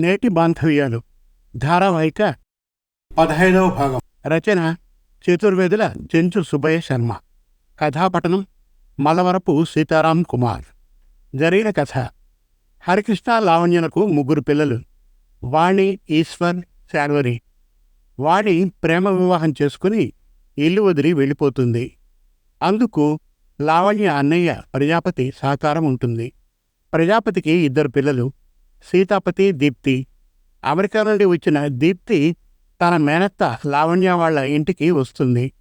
నేటి బాంధవ్యాలు. ధారావాహిక పదహైదవ భాగం. రచన చతుర్వేదుల చెంచు సుబ్బయ్య శర్మ. కథాపటనం మలవరపు సీతారాం కుమార్. జరిగిన కథ. హరికృష్ణ లావణ్యలకు ముగ్గురు పిల్లలు. వాణి ఈశ్వర్ శార్వరి వాణి ప్రేమ వివాహం చేసుకుని ఇల్లు వదిలి వెళ్ళిపోతుంది. అందుకు లావణ్య అన్నయ్య ప్రజాపతి సహకారం ఉంటుంది. ప్రజాపతికి ఇద్దరు పిల్లలు. సీతాపతి దీప్తి. అమెరికా నుండి వచ్చిన దీప్తి తన మేనత్త లావణ్య వాళ్ళ ఇంటికి వస్తుంది.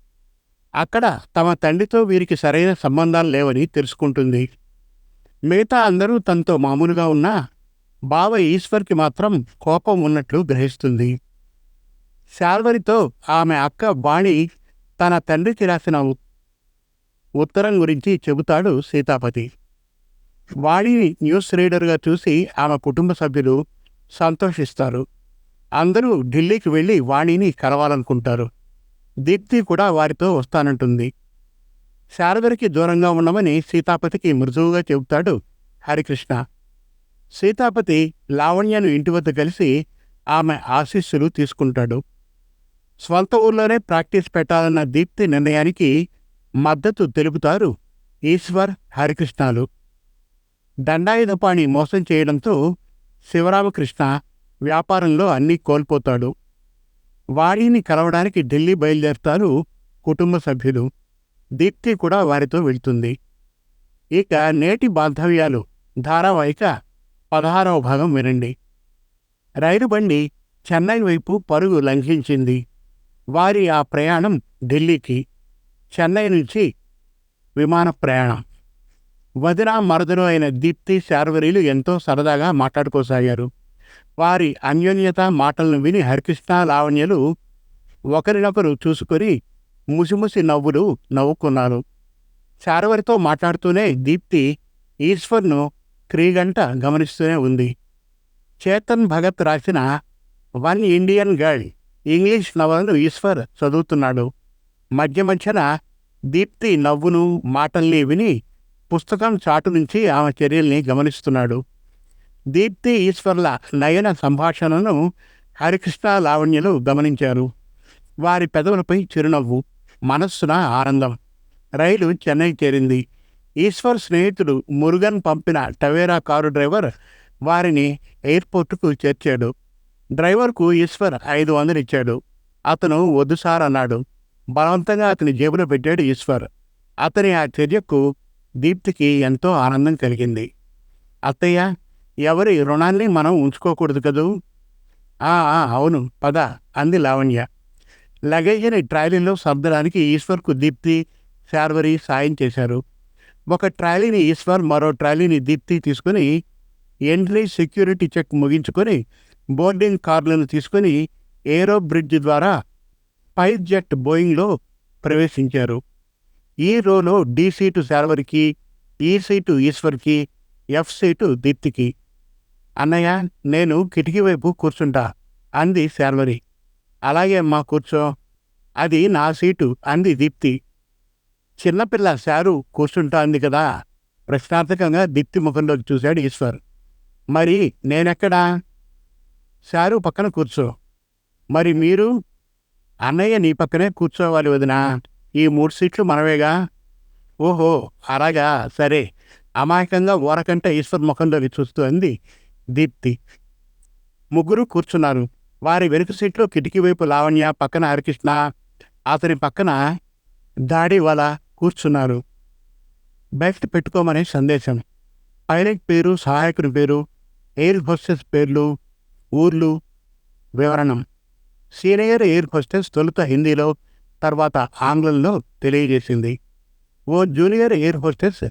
అక్కడ తమ తండ్రితో వీరికి సరైన సంబంధాలు లేవని తెలుసుకుంటుంది. మిగతా అందరూ తనతో మామూలుగా ఉన్నా బావ ఈశ్వర్కి మాత్రం కోపం ఉన్నట్లు గ్రహిస్తుంది. శాల్వరితో ఆమె అక్క బాణి తన తండ్రికి రాసిన ఉత్తరం గురించి చెబుతాడు సీతాపతి. వాణిని న్యూస్ రీడర్గా చూసి ఆమె కుటుంబ సభ్యులు సంతోషిస్తారు. అందరూ ఢిల్లీకి వెళ్ళి వాణిని కలవాలనుకుంటారు. దీప్తి కూడా వారితో వస్తానంటుంది. శారదరికి దూరంగా ఉండమని సీతాపతికి మృదువుగా చెబుతాడు హరికృష్ణ. సీతాపతి లావణ్యను ఇంటి వద్ద కలిసి ఆమె ఆశీస్సులు తీసుకుంటాడు. స్వంత ఊర్లోనే ప్రాక్టీస్ పెట్టాలన్న దీప్తి నిర్ణయానికి మద్దతు తెలుపుతారు ఈశ్వర్ హరికృష్ణాలు. దండాయుధపాణి మోసం చేయడంతో శివరామకృష్ణ వ్యాపారంలో అన్నీ కోల్పోతాడు. వాడిని కలవడానికి ఢిల్లీ బయలుదేరుతారు కుటుంబ సభ్యులు. దీప్తి కూడా వారితో వెళ్తుంది. ఇక నేటి బాంధవ్యాలు ధారావాహిక పదహారవ భాగం వినండి. రైలు బండి చెన్నై వైపు పరుగు లంఘించింది. వారి ఆ ప్రయాణం ఢిల్లీకి చెన్నై నుంచి విమాన ప్రయాణం. వదిన మరదలు అయిన దీప్తి శార్వరీలు ఎంతో సరదాగా మాట్లాడుకోసాగారు. వారి అన్యోన్యత మాటలను విని హరికృష్ణ లావణ్యలు ఒకరినొకరు చూసుకొని ముసిముసి నవ్వులు నవ్వుకున్నారు. శారవరితో మాట్లాడుతూనే దీప్తి ఈశ్వర్ను క్రీగంట గమనిస్తూనే ఉంది. చేతన్ భగత్ రాసిన వన్ ఇండియన్ గర్ల్ ఇంగ్లీష్ నవలను ఈశ్వర్ చదువుతున్నాడు. మధ్య మధ్యన దీప్తి నవ్వును మాటల్ని విని పుస్తకం చాటు నుంచి ఆమె చర్యల్ని గమనిస్తున్నాడు. దీప్తి ఈశ్వర్ల నయన సంభాషణను హరికృష్ణ లావణ్యలు గమనించారు. వారి పెదవులపై చిరునవ్వు మనస్సున ఆనందం. రైలు చెన్నై చేరింది. ఈశ్వర్ స్నేహితుడు మురుగన్ పంపిన టవేరా కారు డ్రైవర్ వారిని ఎయిర్పోర్టుకు చేర్చాడు. డ్రైవర్కు ఈశ్వర్ ఐదు వందలు ఇచ్చాడు. అతను వద్దు సార్ అన్నాడు. బలవంతంగా అతని జేబులో పెట్టాడు ఈశ్వర్. అతని ఆ చర్యకు దీప్తికి ఎంతో ఆనందం కలిగింది. అత్తయ్య ఎవరి రుణాన్ని మనం ఉంచుకోకూడదు కదూ? "ఆ, ఆ, అవును పద అంది లావణ్య. లగేజ్ని ట్రాలీలో సర్దడానికి ఈశ్వర్కు దీప్తి శార్వరి సాయం చేశారు. ఒక ట్రాలీని ఈశ్వర్ మరో ట్రాలీని దీప్తి తీసుకుని ఎంట్రీ సెక్యూరిటీ చెక్ ముగించుకొని బోర్డింగ్ కార్లను తీసుకుని ఏరో బ్రిడ్జ్ ద్వారా పై జెట్ బోయింగ్లో ప్రవేశించారు. ఈ రోలో డి సీటు శాల్వరికి ఈ సీటు ఈశ్వర్కి ఎఫ్ సీటు దీప్తికి. అన్నయ్య నేను కిటికీ వైపు కూర్చుంటా అంది శాల్వరి. అలాగే అమ్మా కూర్చో. అది నా సీటు అంది దీప్తి. చిన్నపిల్ల శారు కూర్చుంటా అంది కదా. ప్రశ్నార్థకంగా దీప్తి ముఖంలోకి చూశాడు ఈశ్వర్. మరి నేనెక్కడా? శారు పక్కన కూర్చో. మరి మీరు? అన్నయ్య నీ పక్కనే కూర్చోవాలి వదినా. ఈ మూడు సీట్లు మనవేగా? ఓహో అలాగా? సరే. అమాయకంగా ఓరకంటే ఈశ్వర్ ముఖంలోకి చూస్తూ అంది దీప్తి. ముగ్గురు కూర్చున్నారు. వారి వెనుక సీట్లో కిటికీ వైపు లావణ్య పక్కన హరికృష్ణ అతని పక్కన దాడివాల కూర్చున్నారు. బెల్ట్ పెట్టుకోమనే సందేశం. పైలట్ పేరు సహాయకుని పేరు ఎయిర్ హోస్టెస్ పేర్లు ఊర్లు వివరణం. సీనియర్ ఎయిర్ హోస్టెస్ తొలుత హిందీలో తర్వాత ఆంగ్లంలో తెలియజేసింది. ఓ జూనియర్ ఎయిర్ హోస్టెస్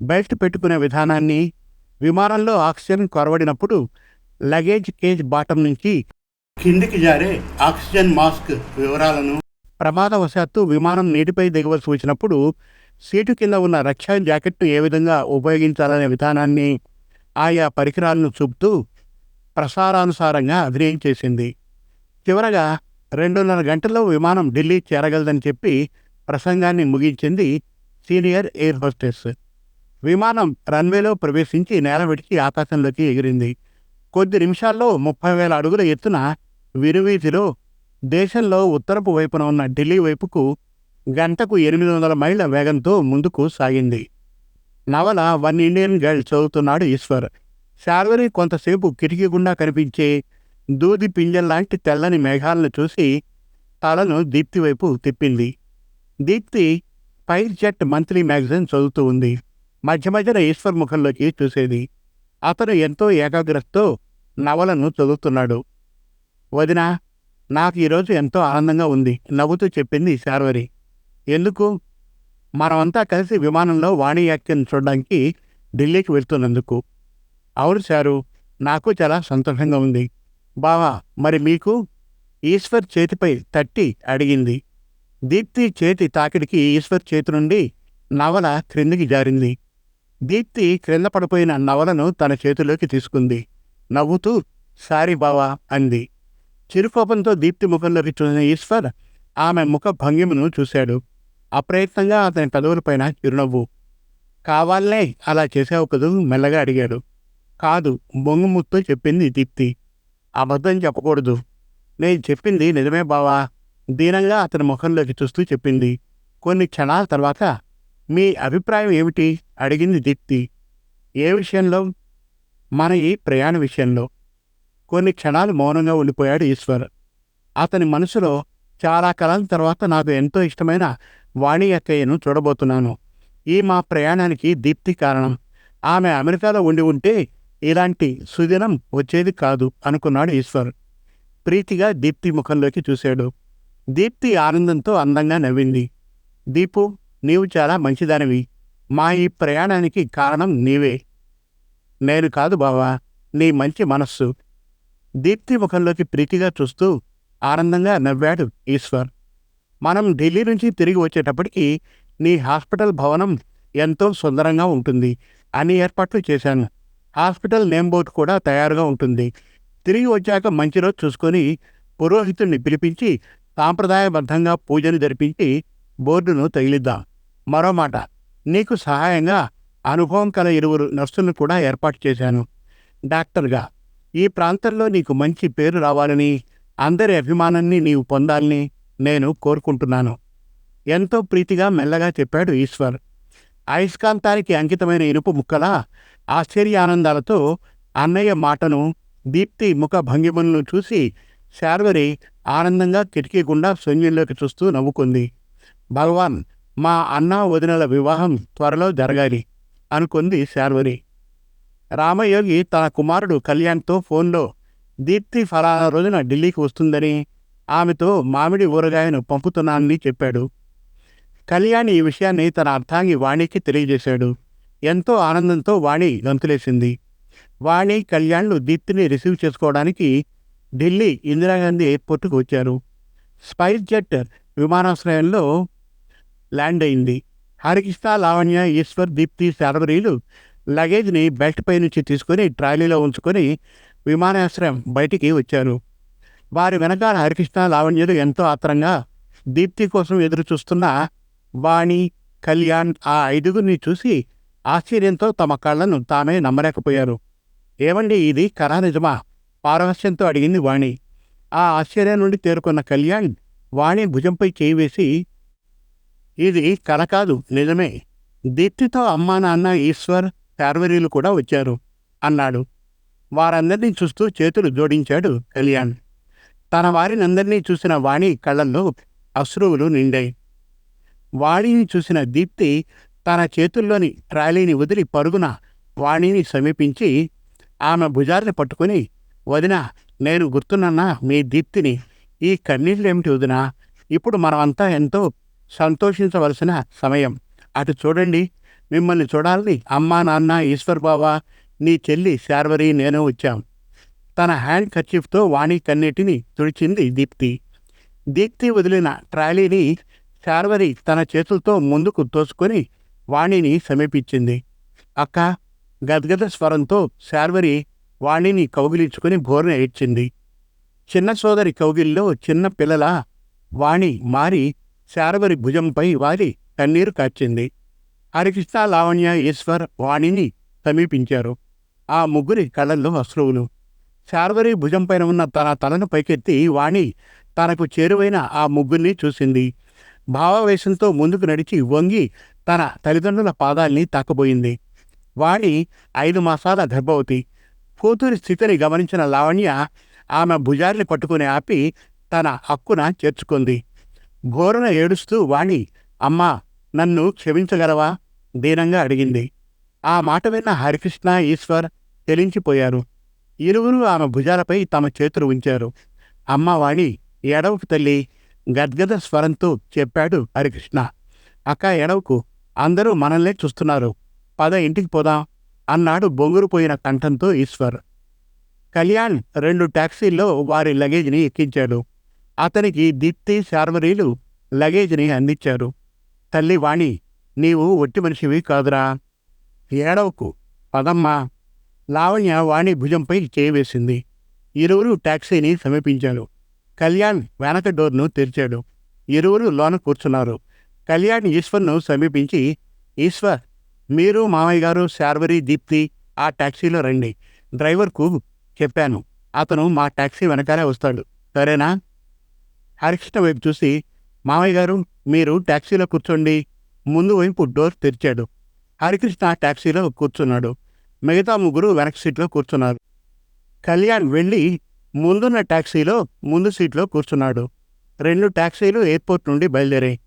బెల్ట్ పెట్టుకునే విధానాన్ని విమానంలో ఆక్సిజన్ కొరవడినప్పుడు లగేజ్ కేజ్ బాటం నుంచి కిందికి జారే ఆక్సిజన్ మాస్క్ వివరాలను ప్రమాదవశాత్తు విమానం నీటిపై దిగవలసి వచ్చినప్పుడు సీటు కింద ఉన్న రక్షా జాకెట్ను ఏ విధంగా ఉపయోగించాలనే విధానాన్ని ఆయా పరికరాలను చూపుతూ ప్రసారానుసారంగా అభినయం చేసింది. చివరగా రెండున్నర గంటల్లో విమానం ఢిల్లీ చేరగలదని చెప్పి ప్రసంగాన్ని ముగించింది సీనియర్ ఎయిర్ హోస్టెస్. విమానం రన్వేలో ప్రవేశించి నేల విడిచి ఆకాశంలోకి ఎగిరింది. కొద్ది నిమిషాల్లో ముప్పై వేల అడుగుల ఎత్తున విరువీధిలో దేశంలో ఉత్తరపు వైపున ఉన్న ఢిల్లీ వైపుకు గంటకు ఎనిమిది వందల మైళ్ళ వేగంతో ముందుకు సాగింది. నవల వన్ ఇండియన్ గర్ల్ చదువుతున్నాడు ఈశ్వర్. శార్వరి కొంతసేపు కిటికీ గుండా కనిపించే దూది పింజల్లాంటి తెల్లని మేఘాలను చూసి తలను దీప్తి వైపు తిప్పింది. Deepti fire jet monthly magazine చదువుతూ ఉంది. మధ్య మధ్యన ఈశ్వర్ ముఖంలోకి చూసేది. అతను ఎంతో ఏకాగ్రతతో నవలను చదువుతున్నాడు. వదినా నాకు ఈరోజు ఎంతో ఆనందంగా ఉంది. నవ్వుతూ చెప్పింది శార్వరి. ఎందుకు? మనమంతా కలిసి విమానంలో వాణి యాక్షన్ చూడడానికి ఢిల్లీకి వెళ్తున్నందుకు. అవును సారు నాకు చాలా సంతోషంగా ఉంది. బావా మరి మీకు? ఈశ్వర్ చేతిపై తట్టి అడిగింది. దీప్తి చేతి తాకిడికి ఈశ్వర్ చేతి నుండి నవల క్రిందికి జారింది. దీప్తి క్రింద పడిపోయిన నవలను తన చేతిలోకి తీసుకుంది. నవ్వుతూ సారీ బావా అంది. చిరుకోపంతో దీప్తి ముఖంలోకి చూసిన ఈశ్వర్ ఆమె ముఖ భంగిమను చూశాడు. అప్రయత్నంగా అతని పెదవులపైన చిరునవ్వు. కావాలనే అలా చేసావు కదూ? మెల్లగా అడిగాడు. కాదు బొంగుముతో చెప్పింది దీప్తి. అబద్ధం చెప్పకూడదు. నేను చెప్పింది నిజమే బావా. దీనంగా అతని ముఖంలోకి చూస్తూ చెప్పింది. కొన్ని క్షణాల తర్వాత మీ అభిప్రాయం ఏమిటి? అడిగింది దీప్తి. ఏ విషయంలో? మన ఈ ప్రయాణ విషయంలో. కొన్ని క్షణాలు మౌనంగా ఉండిపోయాడు ఈశ్వర్. అతని మనసులో చాలా కాలం తర్వాత నాకు ఎంతో ఇష్టమైన వాణి అక్కయ్యను చూడబోతున్నాను. ఈ మా ప్రయాణానికి దీప్తి కారణం. ఆమె అమెరికాలో ఉండి ఉంటే ఇలాంటి సుదినం వచ్చేది కాదు అనుకున్నాడు ఈశ్వర్. ప్రీతిగా దీప్తి ముఖంలోకి చూశాడు. దీప్తి ఆనందంతో అందంగా నవ్వింది. దీపు నీవు చాలా మంచిదానివి. మా ఈ ప్రయాణానికి కారణం నీవే. నేను కాదు బావా నీ మంచి మనస్సు. దీప్తి ముఖంలోకి ప్రీతిగా చూస్తూ ఆనందంగా నవ్వాడు ఈశ్వర్. మనం ఢిల్లీ నుంచి తిరిగి వచ్చేటప్పటికి నీ హాస్పిటల్ భవనం ఎంతో సుందరంగా ఉంటుంది అన్ని ఏర్పాట్లు చేశాను. హాస్పిటల్ నేమ్ బోర్డు కూడా తయారుగా ఉంటుంది. తిరిగి వచ్చాక మంచి రోజు చూసుకొని పురోహితుడిని పిలిపించి సాంప్రదాయబద్ధంగా పూజను జరిపించి బోర్డును తగిలిద్దాం. మరో మాట నీకు సహాయంగా అనుభవం కల ఇరువురు నర్సులను కూడా ఏర్పాటు చేశాను. డాక్టర్గా ఈ ప్రాంతంలో నీకు మంచి పేరు రావాలని అందరి అభిమానాన్ని నీవు పొందాలని నేను కోరుకుంటున్నాను. ఎంతో ప్రీతిగా మెల్లగా చెప్పాడు ఈశ్వర్. అయస్కాంతానికి అంకితమైన ఇనుపు ముక్కలా ఆశ్చర్యానందాలతో అన్నయ్య మాటను దీప్తి ముఖ భంగిమలను చూసి శార్వరి ఆనందంగా కిటికీ గుండా శూన్యంలోకి చూస్తూ నవ్వుకుంది. భగవాన్ మా అన్న వదినల వివాహం త్వరలో జరగాలి అనుకుంది శార్వరి. రామయోగి తన కుమారుడు కళ్యాణ్తో ఫోన్లో దీప్తి ఫలానా రోజున ఢిల్లీకి వస్తుందని ఆమెతో మామిడి ఊరగాయను పంపుతున్నానని చెప్పాడు. కళ్యాణ్ ఈ విషయాన్ని తన అర్థాంగి వాణికి తెలియజేశాడు. ఎంతో ఆనందంతో వాణి గంతులేసింది. వాణి కళ్యాణ్లు దీప్తిని రిసీవ్ చేసుకోవడానికి ఢిల్లీ ఇందిరాగాంధీ ఎయిర్పోర్టుకు వచ్చారు. స్పైస్ జెట్ విమానాశ్రయంలో ల్యాండ్ అయింది హరికృష్ణ లావణ్య ఈశ్వర్ దీప్తి శారవరీలు లగేజ్ని బెల్ట్ పై నుంచి తీసుకొని ట్రాలీలో ఉంచుకొని విమానాశ్రయం బయటికి వచ్చారు. వారి వెనకాల హరికృష్ణ లావణ్యులు ఎంతో ఆత్రంగా దీప్తి కోసం ఎదురు చూస్తున్న వాణి కళ్యాణ్ ఆ ఐదుగురిని చూసి ఆశ్చర్యంతో తమ కళ్ళను తామే నమ్మలేకపోయారు. ఏమండి ఇది? కరా నిజమా? పారవశ్యంతో అడిగింది వాణి. ఆ ఆశ్చర్యం నుండి తేరుకున్న కళ్యాణ్ వాణి భుజంపై చేయి వేసి ఇది కర కాదు నిజమే. దీప్తితో అమ్మా నాన్న ఈశ్వర్ శార్వరీలు కూడా వచ్చారు అన్నాడు. వారందరినీ చూస్తూ చేతులు జోడించాడు కళ్యాణ్. తన వారినందరినీ చూసిన వాణి కళ్ళల్లో అశ్రువులు నిండాయి. వాణిని చూసిన దీప్తి తన చేతుల్లోని ట్రాలీని వదిలి పరుగున వాణిని సమీపించి ఆమె భుజాన్ని పట్టుకుని వదిన నేను గుర్తున్నన్న మీ దీప్తిని? ఈ కన్నీళ్ళేమిటి వదినా? ఇప్పుడు మనమంతా ఎంతో సంతోషించవలసిన సమయం. అటు చూడండి మిమ్మల్ని చూడాలని అమ్మా నాన్న ఈశ్వర్ బాబా నీ చెల్లి శార్వరి నేను వచ్చాం. తన హ్యాండ్ కర్చీఫ్తో వాణి కన్నీటిని తుడిచింది దీప్తి. దీప్తి వదిలిన ట్రాలీని శార్వరి తన చేతులతో ముందుకు తోసుకొని వాణిని సమీపించింది. అక్క గద్గద స్వరంతో శార్వరి వాణిని కౌగిలించుకుని బోర్న ఏడ్చింది. చిన్న సోదరి కౌగిల్లో చిన్న పిల్లల వాణి మారి శారవరి భుజంపై వారి కన్నీరు కార్చింది. హరికృష్ణ లావణ్య ఈశ్వర్ వాణిని సమీపించారు. ఆ ముగ్గురి కళ్ళల్లో అశ్రువులు. శార్వరి భుజంపైన ఉన్న తన తలను పైకెత్తి వాణి తనకు చేరువైన ఆ ముగ్గురిని చూసింది. భావావేశంతో ముందుకు నడిచి వంగి తన తల్లిదండ్రుల పాదాల్ని తాకబోయింది. వాణి ఐదు మాసాల గర్భవతి. కూతురి స్థితిని గమనించిన లావణ్య ఆమె భుజాన్ని పట్టుకుని ఆపి తన హక్కున చేర్చుకుంది. ఘోరన ఏడుస్తూ వాణి అమ్మా నన్ను క్షమించగలవా? దీనంగా అడిగింది. ఆ మాట విన్న హరికృష్ణ ఈశ్వర్ తెలించిపోయారు. ఇరువురు ఆమె భుజాలపై తమ చేతులు ఉంచారు. అమ్మ వాణి ఎడవకు తల్లి గద్గద స్వరంతో చెప్పాడు హరికృష్ణ. అక్క ఎడవకు అందరూ మనల్నే చూస్తున్నారు. పద ఇంటికి పోదాం. అన్నాడు బొంగురుపోయిన కంఠంతో ఈశ్వర్. కళ్యాణ్ రెండు టాక్సీల్లో వారి లగేజ్ని ఎక్కించాడు. అతనికి దీప్తి శార్వరీలు లగేజ్ని అందించారు. తల్లి వాణి నీవు ఒట్టి మనిషివి కాదురా. ఏడవకు. పదమ్మా. లావణ్య వాణి భుజంపై చేయవేసింది. ఇరువురు టాక్సీని సమీపించారు. కళ్యాణ్ వెనక డోర్ను తెరిచాడు. ఇరువురు లోన కూర్చున్నారు. కళ్యాణ్ ఈశ్వర్ను సమీపించి ఈశ్వర్ మీరు మామయ్య గారు శార్వరి దీప్తి ఆ టాక్సీలో రండి. డ్రైవర్కు చెప్పాను. అతను మా టాక్సీ వెనకాలే వస్తాడు. సరేనా? హరికృష్ణ వైపు చూసి మామయ్య గారు మీరు టాక్సీలో కూర్చోండి. ముందు వైపు డోర్ తెరిచాడు. హరికృష్ణ టాక్సీలో కూర్చున్నాడు. మిగతా ముగ్గురు వెనక సీట్లో కూర్చున్నారు. కళ్యాణ్ వెళ్ళి ముందున్న టాక్సీలో ముందు సీట్లో కూర్చున్నాడు. రెండు టాక్సీలు ఎయిర్పోర్ట్ నుండి బయలుదేరాయి.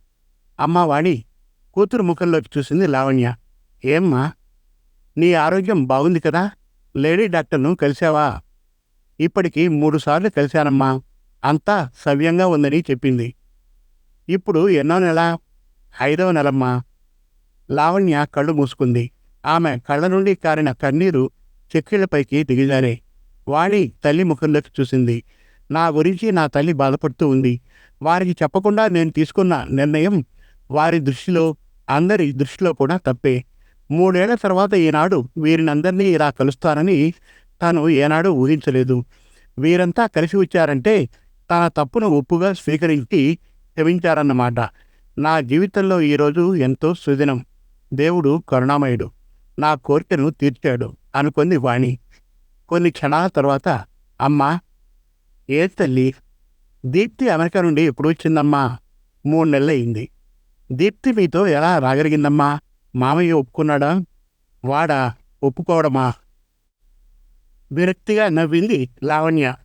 అమ్మా వాణి కూతురు ముఖంలోకి చూసింది లావణ్య. ఏమ్మా నీ ఆరోగ్యం బాగుంది కదా? లేడీ డాక్టర్ను కలిశావా? ఇప్పటికి మూడుసార్లు కలిశానమ్మా. అంతా సవ్యంగా ఉందని చెప్పింది. ఇప్పుడు ఎన్నో నెల? ఐదవ నెలమ్మా. లావణ్య కళ్ళు మూసుకుంది. ఆమె కళ్ళ నుండి కారిన కన్నీరు చెక్కిళ్ళపైకి దిగిజారే వాణి తల్లి ముఖంలోకి చూసింది. నా గురించి నా తల్లి బాధపడుతూ ఉంది. వారికి చెప్పకుండా నేను తీసుకున్న నిర్ణయం వారి దృష్టిలో అందరి దృష్టిలో కూడా తప్పే. మూడేళ్ళ తర్వాత ఈనాడు వీరినందరినీ ఇలా కలుస్తానని తాను ఏనాడు ఊహించలేదు. వీరంతా కలిసి వచ్చారంటే తన తప్పును ఒప్పుగా స్వీకరించి క్షమించారన్నమాట. నా జీవితంలో ఈరోజు ఎంతో సుదినం. దేవుడు కరుణామయుడు. నా కోరికను తీర్చాడు అనుకుంది వాణి. కొన్ని క్షణాల తర్వాత అమ్మా! ఏ తల్లి? దీప్తి అమెరికా నుండి ఎప్పుడు వచ్చిందమ్మా మూడు నెలలయింది. దీప్తి మీతో ఎలా రాగలిగిందమ్మా? మామయ్య ఒప్పుకున్నాడా? వాడా? ఒప్పుకోవడమా? విరక్తిగా నవ్వింది లావణ్య.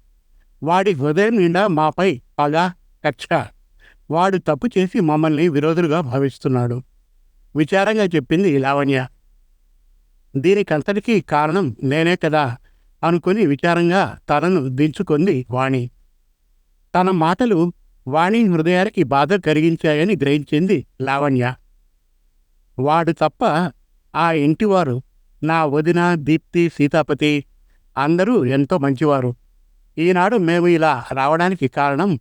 వాడి హృదయం నిండా మాపై పగ కక్ష. వాడు తప్పు చేసి మమ్మల్ని విరోధులుగా భావిస్తున్నాడు. విచారంగా చెప్పింది లావణ్య. దీనికంతటికీ కారణం నేనే కదా అనుకుని విచారంగా తనను దించుకుంది వాణి. తన మాటలు వాణి హృదయానికి బాధ కలిగించాయని గ్రహించింది లావణ్య. వాడు తప్ప ఆ ఇంటివారు నా వదిన దీప్తి సీతాపతి అందరూ ఎంతో మంచివారు. ఈనాడు మేము ఇలా రావడానికి కారణం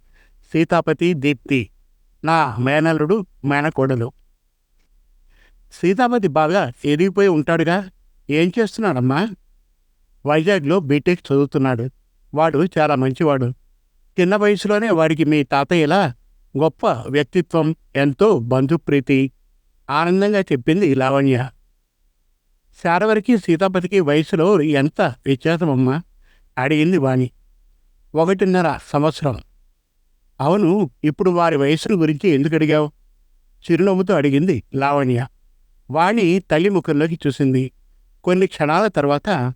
సీతాపతి దీప్తి నా మేనల్లుడు మేనకోడలు. సీతాపతి బాగా ఎదిగిపోయి ఉంటాడుగా? ఏం చేస్తున్నాడమ్మా? వైజాగ్లో బీటెక్ చదువుతున్నాడు. వాడు చాలా మంచివాడు. చిన్న వయసులోనే వారికి మీ తాతయ్యలా గొప్ప వ్యక్తిత్వం ఎంతో బంధుప్రీతి ఆనందంగా చెప్పింది లావణ్య. శారవరికి సీతాపతికి వయసులో ఎంత వ్యత్యాసమమ్మా? అడిగింది వాణి. ఒకటిన్నర సంవత్సరం. అవును ఇప్పుడు వారి వయసును గురించి ఎందుకు అడిగావు? చిరునవ్వుతో అడిగింది లావణ్య. వాణి తల్లి ముఖంలోకి చూసింది. కొన్ని క్షణాల తర్వాత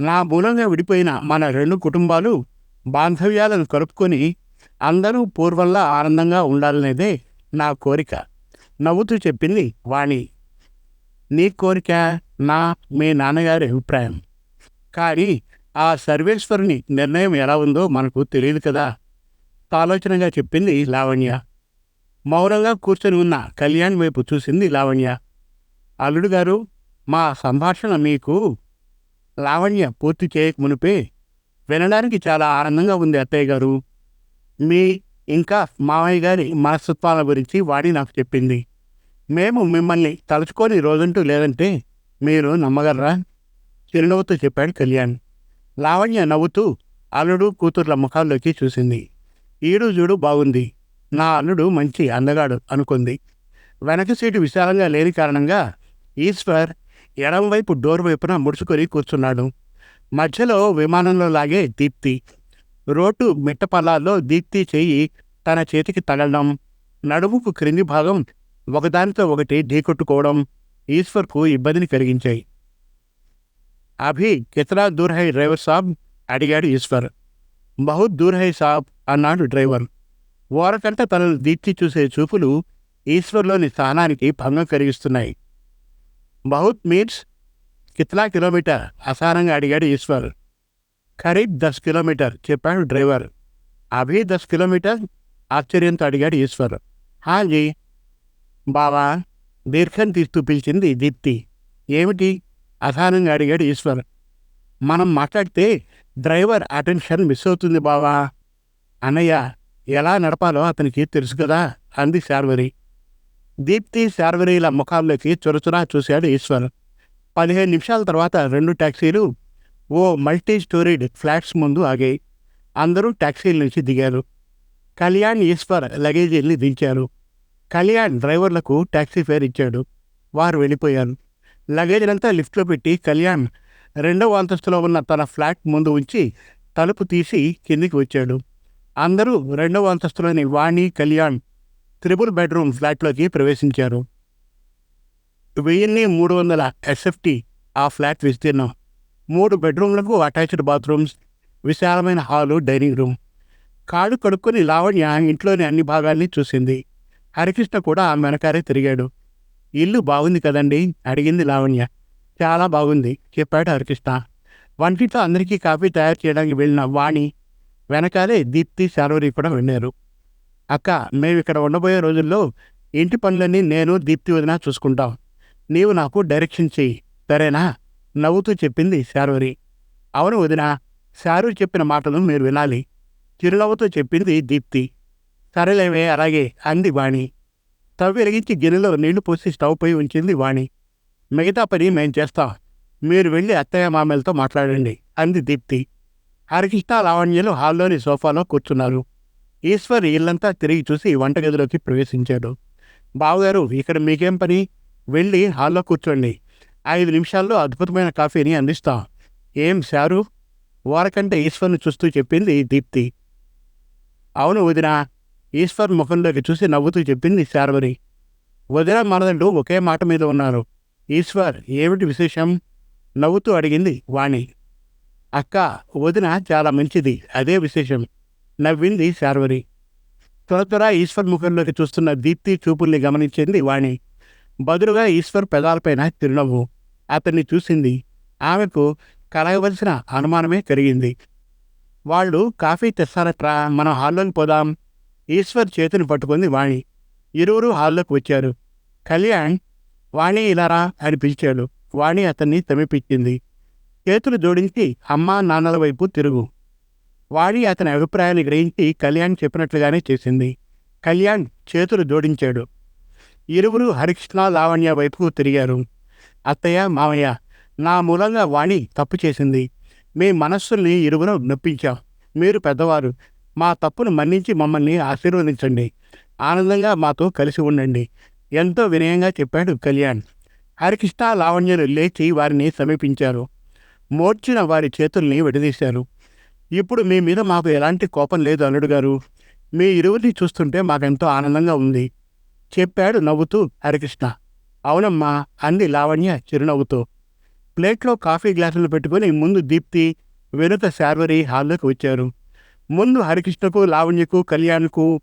నా మూలంగా విడిపోయిన మన రెండు కుటుంబాలు బాంధవ్యాలను కలుపుకొని అందరూ పూర్వంలా ఆనందంగా ఉండాలనేదే నా కోరిక. నవ్వుతూ చెప్పింది వాణి. నీ కోరిక నా మీ నాన్నగారి అభిప్రాయం. కానీ ఆ సర్వేశ్వరుని నిర్ణయం ఎలా ఉందో మనకు తెలియదు కదా? ఆలోచనగా చెప్పింది లావణ్య. మౌనంగా కూర్చొని ఉన్న కళ్యాణ్ వైపు చూసింది లావణ్య. అల్లుడు గారు మా సంభాషణ మీకు లావణ్య పూర్తి చేయక మునిపే వినడానికి చాలా ఆనందంగా ఉంది అత్తయ్య గారు. మీ ఇంకా మామయ్య గారి మనస్తత్వాల గురించి వాడి నాకు చెప్పింది. మేము మిమ్మల్ని తలుచుకొని రోజంటూ లేదంటే మీరు నమ్మగలరా? చిరునవ్వుతో చెప్పాడు కళ్యాణ్. లావణ్య నవ్వుతూ అల్లుడు కూతుర్ల ముఖాల్లోకి చూసింది. ఈడు చూడు బాగుంది. నా అల్లుడు మంచి అందగాడు అనుకుంది. వెనక సీటు విశాలంగా లేని కారణంగా ఈశ్వర్ ఎడం వైపు డోర్ వైపున ముడుచుకొని కూర్చున్నాడు. మధ్యలో విమానంలో లాగే దీప్తి. రోడ్డు మిట్టపల్లాల్లో దీప్తి చెయ్యి తన చేతికి తగలడం నడుముకు క్రింది భాగం ఒకదానితో ఒకటి ఢీకొట్టుకోవడం ఈశ్వర్కు ఇబ్బందిని కలిగించాయి. అభి కితనా దూర్ హై డ్రైవర్ సాబ్? అడిగాడు ఈశ్వర్. బహుత్ దూర్ హై సాబ్ అన్నాడు డ్రైవర్. ఓరకంట తనను దీప్తి చూసే చూపులు ఈశ్వర్లోని స్థానానికి భంగం కలిగిస్తున్నాయి. బహుత్ మీన్స్ కిత్లా కిలోమీటర్? అసారంగా అడిగాడు ఈశ్వర్. ఖరీబ్ దస్ కిలోమీటర్ చెప్పాడు డ్రైవర్. అభి దస్ కిలోమీటర్? ఆశ్చర్యంతో అడిగాడు ఈశ్వర్. హాజీ బావా దీర్ఘం తీస్తూ పిలిచింది దీప్తి. ఏమిటి? అసహనంగా అడిగాడు ఈశ్వర్. మనం మాట్లాడితే డ్రైవర్ అటెన్షన్ మిస్ అవుతుంది బావా. అన్నయ్య ఎలా నడపాలో అతనికి తెలుసు కదా అంది శార్వరి. దీప్తి శార్వరీల ముఖాల్లోకి చొరచురా చూశాడు ఈశ్వర్. పదిహేను నిమిషాల తర్వాత రెండు ట్యాక్సీలు ఓ మల్టీ స్టోరీడ్ ఫ్లాట్స్ ముందు ఆగాయి. అందరూ ట్యాక్సీల నుంచి దిగారు. కళ్యాణ్ ఈశ్వర్ లగేజీల్ని దించారు. కళ్యాణ్ డ్రైవర్లకు ట్యాక్సీ ఫేర్ ఇచ్చాడు. వారు వెళ్ళిపోయారు. లగేజ్నంతా లిఫ్ట్లో పెట్టి కళ్యాణ్ రెండవ అంతస్తులో ఉన్న తన ఫ్లాట్ ముందు ఉంచి తలుపు తీసి కిందికి వచ్చాడు. అందరూ రెండవ అంతస్తులోని వాణి కళ్యాణ్ త్రిబుల్ బెడ్రూమ్ ఫ్లాట్లోకి ప్రవేశించారు. వెయ్యిన్ని మూడు వందల ఎస్ఎఫ్టీ ఆ ఫ్లాట్ విస్తీర్ణం. మూడు బెడ్రూమ్లకు అటాచ్డ్ బాత్రూమ్స్ విశాలమైన హాలు డైనింగ్ రూమ్. కాడు కడుక్కొని లావణ్య ఇంట్లోని అన్ని భాగాల్ని చూసింది. హరికృష్ణ కూడా ఆమె వెనకారే తిరిగాడు. ఇల్లు బాగుంది కదండి? అడిగింది లావణ్య. చాలా బాగుంది చెప్పాడు హరికృష్ణ. వంటింట్లో అందరికీ కాఫీ తయారు చేయడానికి వెళ్ళిన వాణి వెనకాలే దీప్తి శారవరి కూడా వెళ్ళారు అక్క మేము ఇక్కడ ఉండబోయే రోజుల్లో ఇంటి పనులన్నీ నేను దీప్తి వదిన చూసుకుంటాం. నీవు నాకు డైరెక్షన్ చెయ్యి. సరేనా? నవ్వుతూ చెప్పింది శారోరి అవును వదిన శారు చెప్పిన మాటలు మీరు వినాలి. చిరునవ్వుతో చెప్పింది దీప్తి. సరేలేవే అలాగే అంది వాణి. స్టవ్ వెలిగించి గిన్నెలో నీళ్ళు పోసి స్టవ్ పోయి ఉంచింది వాణి. మిగతా పని మేం చేస్తాం. మీరు వెళ్ళి అత్తయ్య మామయ్యలతో మాట్లాడండి అంది దీప్తి. హరికృష్ణ లావణ్యలు హాల్లోని సోఫాలో కూర్చున్నారు. ఈశ్వర్ ఇల్లంతా తిరిగి చూసి వంటగదిలోకి ప్రవేశించాడు. బావగారు ఇక్కడ మీకేం పని? వెళ్ళి హాల్లో కూర్చోండి. ఐదు నిమిషాల్లో అద్భుతమైన కాఫీని అందిస్తాం. ఏం శారు వారకంటే ఈశ్వర్ని చూస్తూ చెప్పింది దీప్తి. అవును వదిన ఈశ్వర్ ముఖంలోకి చూసి నవ్వుతూ చెప్పింది శార్వరి. వదిన మనదండు ఒకే మాట మీద ఉన్నారు. ఈశ్వర్ ఏమిటి విశేషం? నవ్వుతూ అడిగింది వాణి. అక్క వదిన చాలా మంచిది అదే విశేషం నవ్వింది శార్వరి. త్వర త్వర ఈశ్వర్ ముఖంలోకి చూస్తున్న దీప్తి చూపుల్ని గమనించింది వాణి. బదులుగా ఈశ్వర్ పెదాలపైన చిరునవ్వు అతన్ని చూసింది. ఆమెకు కలగవలసిన అనుమానమే కలిగింది. వాళ్ళు కాఫీ తెస్తారట్రా మనం హాల్లోకి పోదాం. ఈశ్వర్ చేతిని పట్టుకుంది వాణి. ఇరువురు హాల్లోకి వచ్చారు. కళ్యాణ్ వాణి ఇలారా అని పిలిచాడు. వాణి అతన్ని తమిపించింది చేతులు జోడించి అమ్మా నాన్నల వైపు తిరుగు. వాణి అతని అభిప్రాయాన్ని గ్రహించి కళ్యాణ్ చెప్పినట్లుగానే చేసింది. కళ్యాణ్ చేతులు జోడించాడు. ఇరువురు హరికృష్ణ లావణ్య వైపుకు తిరిగారు. అత్తయ్య మావయ్య నా మూలంగా వాణి తప్పు చేసింది. మీ మనస్సుల్ని ఇరువురు నొప్పించాం. మీరు పెద్దవారు. మా తప్పును మన్నించి మమ్మల్ని ఆశీర్వదించండి. ఆనందంగా మాతో కలిసి ఉండండి. ఎంతో వినయంగా చెప్పాడు కళ్యాణ్. హరికృష్ణ లావణ్యలు లేచి వారిని సమీపించారు. మోడ్చిన వారి చేతుల్ని విడదీశారు. ఇప్పుడు మీ మీద మాకు ఎలాంటి కోపం లేదు అల్లుడు గారు. మీ ఇరువురిని చూస్తుంటే మాకెంతో ఆనందంగా ఉంది. చెప్పాడు నవ్వుతూ హరికృష్ణ. అవునమ్మా అంది లావణ్య చిరునవ్వుతో. ప్లేట్లో కాఫీ గ్లాసులు పెట్టుకుని ముందు దీప్తి వెనుక శార్వరి హాల్లోకి వచ్చారు. ముందు హరికృష్ణకు లావణ్యకు కళ్యాణ్కు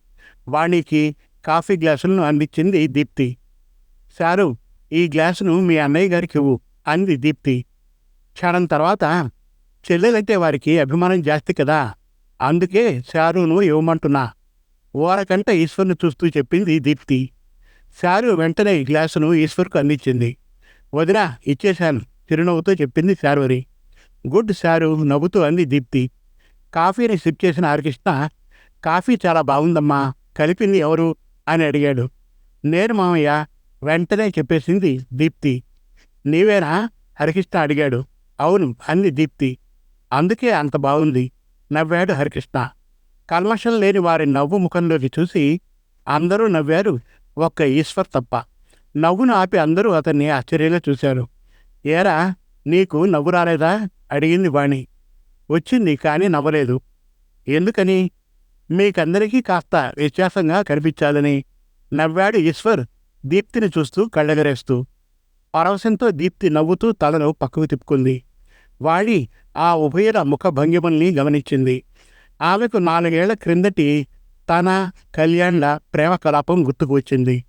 వాణికి కాఫీ గ్లాసులను అందించింది దీప్తి. శారు ఈ గ్లాసును మీ అన్నయ్య గారికి ఇవ్వు అంది దీప్తి. క్షణం తర్వాత చెల్లెలంటే వారికి అభిమానం జాస్తి కదా అందుకే శారును ఇవ్వమంటున్నా ఓరకంట ఈశ్వర్ని చూస్తూ చెప్పింది దీప్తి. శారు వెంటనే గ్లాసును ఈశ్వర్కు అందించింది. వదినా ఇచ్చేశాను. చిరునవ్వుతో చెప్పింది శార్వరి. గుడ్ శారు నవ్వుతూ అంది దీప్తి. కాఫీని సిప్ చేసిన హరికృష్ణ కాఫీ చాలా బాగుందమ్మా కలిపింది ఎవరు? అని అడిగాడు. నేను మామయ్య వెంటనే చెప్పేసింది దీప్తి. నీవేనా? హరికృష్ణ అడిగాడు. అవును అంది దీప్తి. అందుకే అంత బాగుంది నవ్వాడు హరికృష్ణ. కల్మషం లేని వారి నవ్వు ముఖంలోకి చూసి అందరూ నవ్వారు. ఒక్క ఈశ్వర్ తప్ప. నవ్వును ఆపి అందరూ అతన్ని ఆశ్చర్యంగా చూశారు. ఏరా నీకు నవ్వు రాలేదా? అడిగింది వాణి. వచ్చింది కానీ నవ్వలేదు. ఎందుకని? మీకందరికీ కాస్త వ్యత్యాసంగా కనిపించాలని నవ్వాడు ఈశ్వర్ దీప్తిని చూస్తూ కళ్ళెగరేస్తూ. పరవశంతో దీప్తి నవ్వుతూ తలను పక్కకు తిప్పుకుంది. వాడి ఆ ఉభయుల ముఖ భంగిమల్ని గమనించింది. ఆమెకు నాలుగేళ్ళ క్రిందటి తన కళ్యాణ్ల ప్రేమ కలాపం గుర్తుకు వచ్చింది.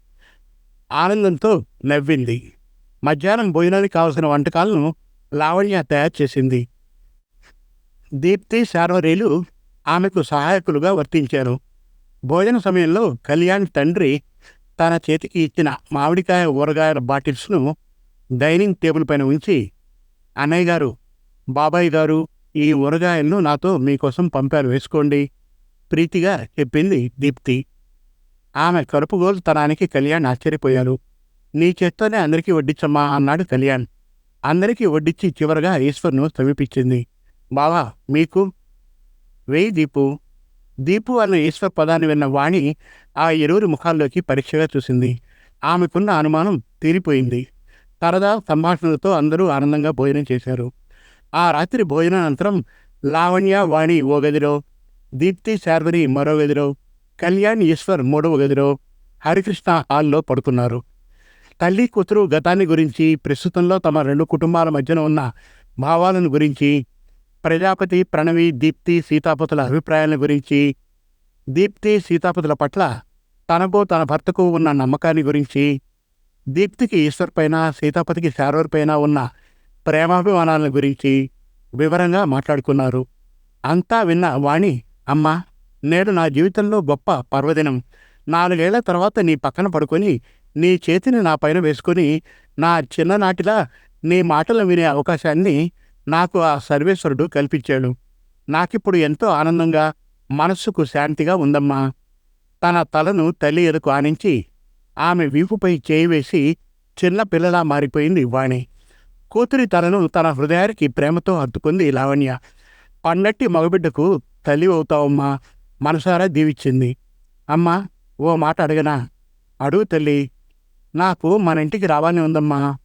ఆనందంతో నవ్వింది. మధ్యాహ్నం భోజనానికి కావలసిన వంటకాలను లావణ్య తయారు చేసింది. దీప్తి శార్వరీలు ఆమెకు సహాయకులుగా వర్తించారు. భోజన సమయంలో కళ్యాణ్ తండ్రి తన చేతికి ఇచ్చిన మామిడికాయ ఊరగాయల బాటిల్స్ను డైనింగ్ టేబుల్ పైన ఉంచి అన్నయ్య గారు బాబాయ్ గారు ఈ ఊరగాయలను నాతో మీకోసం పంపారు వేసుకోండి. ప్రీతిగా చెప్పింది దీప్తి. ఆమె కలుపుగోలుతనానికి కళ్యాణ్ ఆశ్చర్యపోయారు. నీ చేత్తోనే అందరికీ వడ్డించమ్మా అన్నాడు కళ్యాణ్. అందరికీ వడ్డించి చివరగా ఈశ్వర్ను సమీపించింది. బావా మీకు? వేయి దీపు. దీపు అన్న ఈశ్వర్ పదాన్ని విన్న వాణి ఆ ఇరువురి ముఖాల్లోకి పరీక్షగా చూసింది. ఆమెకున్న అనుమానం తీరిపోయింది. సరదా సంభాషణలతో అందరూ ఆనందంగా భోజనం చేశారు. ఆ రాత్రి భోజనానంతరం లావణ్య వాణి ఓ గదిలో దీప్తి శార్వరి మరో గదిలో కళ్యాణ్ ఈశ్వర్ మూడవ గదిలో హరికృష్ణ హాల్లో పడుకున్నారు. తల్లి కూతురు గతాన్ని గురించి ప్రస్తుతంలో తమ రెండు కుటుంబాల మధ్యన ఉన్న భావాలను గురించి ప్రజాపతి ప్రణవి దీప్తి సీతాపతుల అభిప్రాయాల గురించి దీప్తి సీతాపతుల పట్ల తనకు తన భర్తకు ఉన్న నమ్మకాన్ని గురించి దీప్తికి ఈశ్వర్ పైన సీతాపతికి శారవర్ పైన ఉన్న ప్రేమాభిమానాల గురించి వివరంగా మాట్లాడుకున్నారు. అంతా విన్న వాణి అమ్మా నేడు నా జీవితంలో గొప్ప పర్వదినం. నాలుగేళ్ళ తర్వాత నీ పక్కన పడుకొని నీ చేతిని నా పైన వేసుకొని నా చిన్ననాటిలా నీ మాటలు వినే అవకాశాన్ని నాకు ఆ సర్వేశ్వరుడు కల్పించాడు. నాకిప్పుడు ఎంతో ఆనందంగా మనస్సుకు శాంతిగా ఉందమ్మా. తన తలను తల్లి ఎదుకు ఆనించి ఆమె వీపుపై చేయి వేసి చిన్న పిల్లలా మారిపోయింది వాణి. కూతురి తలను తన హృదయానికి ప్రేమతో హత్తుకుంది లావణ్య. పన్నట్టి మగబిడ్డకు తల్లి అవుతావమ్మా మనసారా దీవిచ్చింది అమ్మా ఓ మాట అడగనా? అడుగు తల్లి నాకు మన ఇంటికి రావాలని ఉందమ్మా.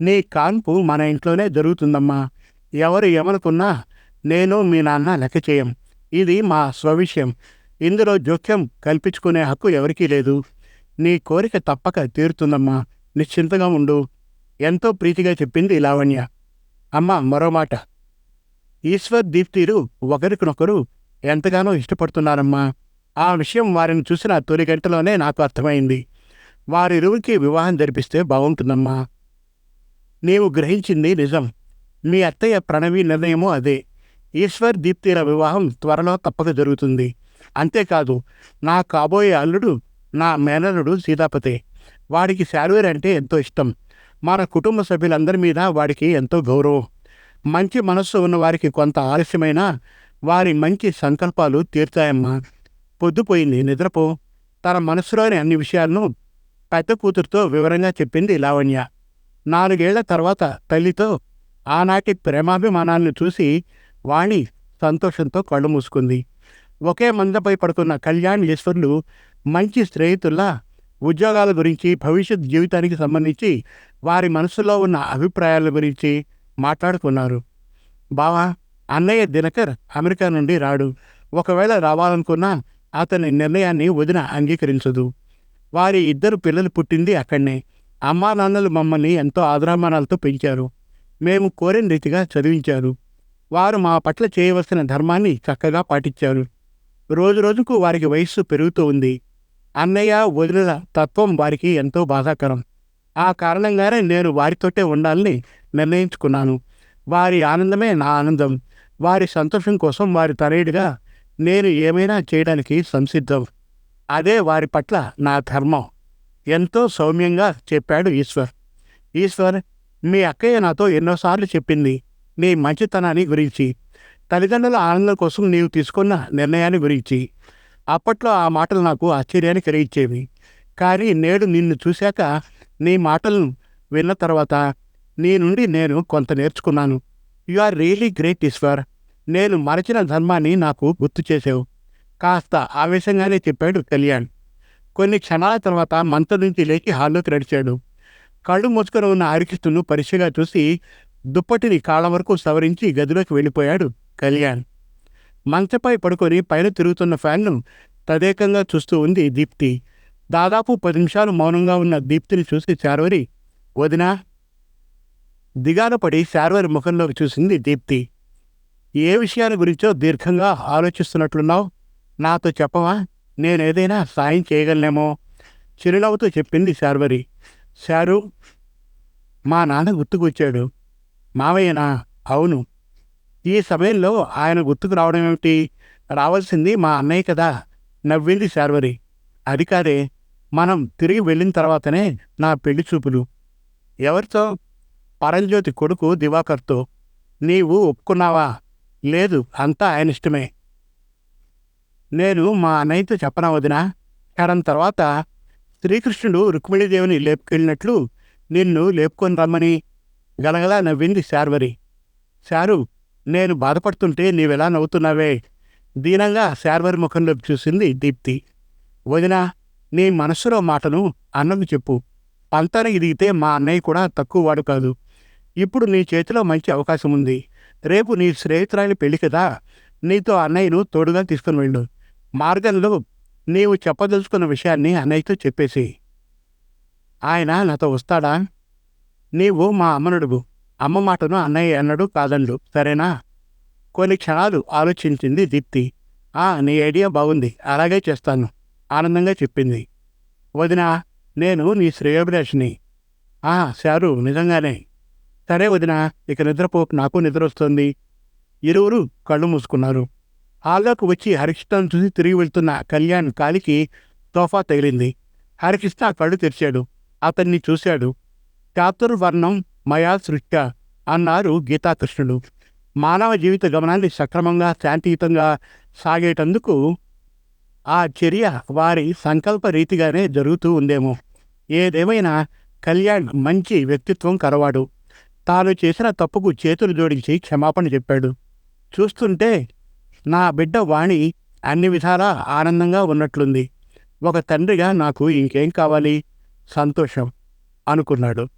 నీ కాన్పు మన ఇంట్లోనే జరుగుతుందమ్మా. ఎవరు ఏమనుకున్నా నేను మీ నాన్న లెక్క చేయం. ఇది మా స్వవిషయం. ఇందులో జోక్యం కల్పించుకునే హక్కు ఎవరికీ లేదు. నీ కోరిక తప్పక తీరుతుందమ్మా. నిశ్చింతగా ఉండు. ఎంతో ప్రీతిగా చెప్పింది లావణ్య. అమ్మ మరో మాట. ఈశ్వర్ దీప్తిలు ఒకరికొనొకరు ఎంతగానో ఇష్టపడుతున్నారమ్మా. ఆ విషయం వారిని చూసిన తొలి గంటలోనే నాకు అర్థమైంది. వారిరువురికి వివాహం జరిపిస్తే బాగుంటుందమ్మా. నీవు గ్రహించింది నిజం. మీ అత్తయ్య ప్రణవి నిర్ణయమో అదే. ఈశ్వర్ దీప్తిల వివాహం త్వరలో తప్పక జరుగుతుంది. అంతేకాదు నా కాబోయే అల్లుడు నా మేనలుడు సీతాపతే. వాడికి శాల్వేర్ అంటే ఎంతో ఇష్టం. మన కుటుంబ సభ్యులందరి మీద వాడికి ఎంతో గౌరవం. మంచి మనస్సు ఉన్న వారికి కొంత ఆలస్యమైనా వారి మంచి సంకల్పాలు తీర్చాయమ్మా పొద్దుపోయింది నిద్రపో. తన మనసులోని అన్ని విషయాలను పెద్ద కూతురుతో వివరంగా చెప్పింది లావణ్య. నాలుగేళ్ళ తర్వాత తల్లితో ఆనాటి ప్రేమాభిమానాలను చూసి వాణి సంతోషంతో కళ్ళు మూసుకుంది. ఒకే మందపై పడుతున్న కళ్యాణ్ ఈశ్వర్లు మంచి స్నేహితుల్లా ఉద్యోగాల గురించి భవిష్యత్ జీవితానికి సంబంధించి వారి మనసులో ఉన్న అభిప్రాయాల గురించి మాట్లాడుకున్నారు. బావా అన్నయ్య దినకర్ అమెరికా నుండి రాడు. ఒకవేళ రావాలనుకున్నా అతని నిర్ణయాన్ని వదిన అంగీకరించదు. వారి ఇద్దరు పిల్లలు పుట్టింది అక్కడనే. అమ్మా నాన్నలు మమ్మల్ని ఎంతో ఆదరామానాలతో పెంచారు. మేము కోరిన రీతిగా చదివించారు. వారు మా పట్ల చేయవలసిన ధర్మాన్ని చక్కగా పాటించారు. రోజు రోజుకు వారికి వయస్సు పెరుగుతూ ఉంది. అన్నయ్య వదిలిన తత్వం వారికి ఎంతో బాధాకరం. ఆ కారణంగానే నేను వారితోటే ఉండాలని నిర్ణయించుకున్నాను. వారి ఆనందమే నా ఆనందం. వారి సంతోషం కోసం వారి తనయుడిగా నేను ఏమైనా చేయడానికి సంసిద్ధం. అదే వారి పట్ల నా ధర్మం. ఎంతో సౌమ్యంగా చెప్పాడు ఈశ్వర్. ఈశ్వర్ మీ అక్కయ్య నాతో ఎన్నోసార్లు చెప్పింది నీ మంచితనాన్ని గురించి. తల్లిదండ్రుల ఆనందం కోసం నీవు తీసుకున్న నిర్ణయాన్ని గురించి. అప్పట్లో ఆ మాటలు నాకు ఆశ్చర్యాన్ని కలిగించేవి. కానీ నేడు నిన్ను చూశాక నీ మాటలను విన్న తర్వాత నీ నుండి నేను కొంత నేర్చుకున్నాను. You are really great Eeshwar. నేను మరచిన ధర్మాన్ని నాకు గుర్తు చేసావు కాస్త ఆవేశంగానే చెప్పాడు కళ్యాణ్ కొన్ని క్షణాల తర్వాత మంత నుంచి లేచి హాల్లోకి నడిచాడు. కళ్ళు మూసుకొని ఉన్న ఆరికిస్తును పరీక్షగా చూసి దుప్పటిని కాళ్ళ వరకు సవరించి గదిలోకి వెళ్ళిపోయాడు కళ్యాణ్ మంచపై పడుకొని పైన తిరుగుతున్న ఫ్యాన్ను తదేకంగా చూస్తూ ఉంది దీప్తి. దాదాపు పది నిమిషాలు మౌనంగా ఉన్న దీప్తిని చూసి శార్వరి వదినా. దిగాన పడి శార్వరి ముఖంలోకి చూసింది దీప్తి. ఏ విషయాల గురించో దీర్ఘంగా ఆలోచిస్తున్నట్లున్నావు? నాతో చెప్పవా? నేనేదైనా సాయం చేయగలనేమో? చిరునవ్వుతో చెప్పింది శార్వరి. శారు మా నాన్న గుర్తుకొచ్చాడు. మావయ్యనా? అవును. ఈ సమయంలో ఆయన గుర్తుకు రావడం ఏమిటి రావాల్సింది మా అన్నయ్య కదా? నవ్వింది శార్వరి. అది కాదే. మనం తిరిగి వెళ్ళిన తర్వాతనే నా పెళ్ళి చూపులు. ఎవరితో? పరంజ్యోతి కొడుకు దివాకర్తో. నీవు ఒప్పుకున్నావా? లేదు అంతా ఆయన ఇష్టమే. నేను మా అన్నయ్యతో చెప్పనా వదినా? క్షణం తర్వాత శ్రీకృష్ణుడు రుక్మిణీదేవిని లేపుకెళ్ళినట్లు నిన్ను లేపుకొని రమ్మని గలగలా నవ్వింది శార్వరి. శారు నేను బాధపడుతుంటే నీవెలా నవ్వుతున్నావే? దీనంగా శార్వరి ముఖంలోకి చూసింది దీప్తి. వదినా నీ మనస్సులో మాటను అన్నకు చెప్పు. పంతానికి ఎదిగితే మా అన్నయ్య కూడా తక్కువ వాడు కాదు. ఇప్పుడు నీ చేతిలో మంచి అవకాశం ఉంది. రేపు నీ స్నేహితురాలి పెళ్ళి కదా నీతో అన్నయ్యను తోడుగా తీసుకుని వెళ్ళు. మార్గంలో నీవు చెప్పదలుచుకున్న విషయాన్ని అన్నయ్యతో చెప్పేసి. ఆయన నాతో వస్తాడా? నీవు మా అమ్మనుడుగు. అమ్మ మాటను అన్నయ్య అన్నడు కాదండు. సరేనా? కొన్ని క్షణాలు ఆలోచించింది దీప్తి. ఆ నీ ఐడియా బాగుంది. అలాగే చేస్తాను. ఆనందంగా చెప్పింది. వదినా నేను నీ శ్రేయోభిలాషిని. ఆ శారు నిజంగానే. సరే వదినా ఇక నిద్రపో నాకు నిద్ర వస్తుంది. ఇరువురు కళ్ళు మూసుకున్నారు. హాల్లోకి వచ్చి హరికృష్ణను చూసి తిరిగి వెళ్తున్న కళ్యాణ్ కాలికి తోఫా తగిలింది. హరికృష్ణ కళ్ళు తెరిచాడు. అతన్ని చూశాడు. చాతుర్వర్ణం మయా సృష్ట అన్నారు గీతాకృష్ణుడు. మానవ జీవిత గమనాన్ని సక్రమంగా శాంతియుతంగా సాగేటందుకు ఆ చర్య వారి సంకల్ప రీతిగానే జరుగుతూ ఉందేమో. ఏదేమైనా కళ్యాణ్ మంచి వ్యక్తిత్వం కలవాడు. తాను చేసిన తప్పుకు చేతులు జోడించి క్షమాపణ చెప్పాడు. చూస్తుంటే నా బిడ్డ వాణి అన్ని విధాలా ఆనందంగా ఉన్నట్లుంది. ఒక తండ్రిగా నాకు ఇంకేం కావాలి? సంతోషం అనుకున్నాడు.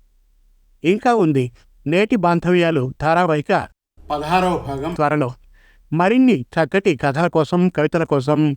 ఇంకా ఉంది. నేటి బాంధవ్యాలు ధారావాహిక పదహారవ భాగం. త్వరలో మరిన్ని చక్కటి కథల కోసం కవితల కోసం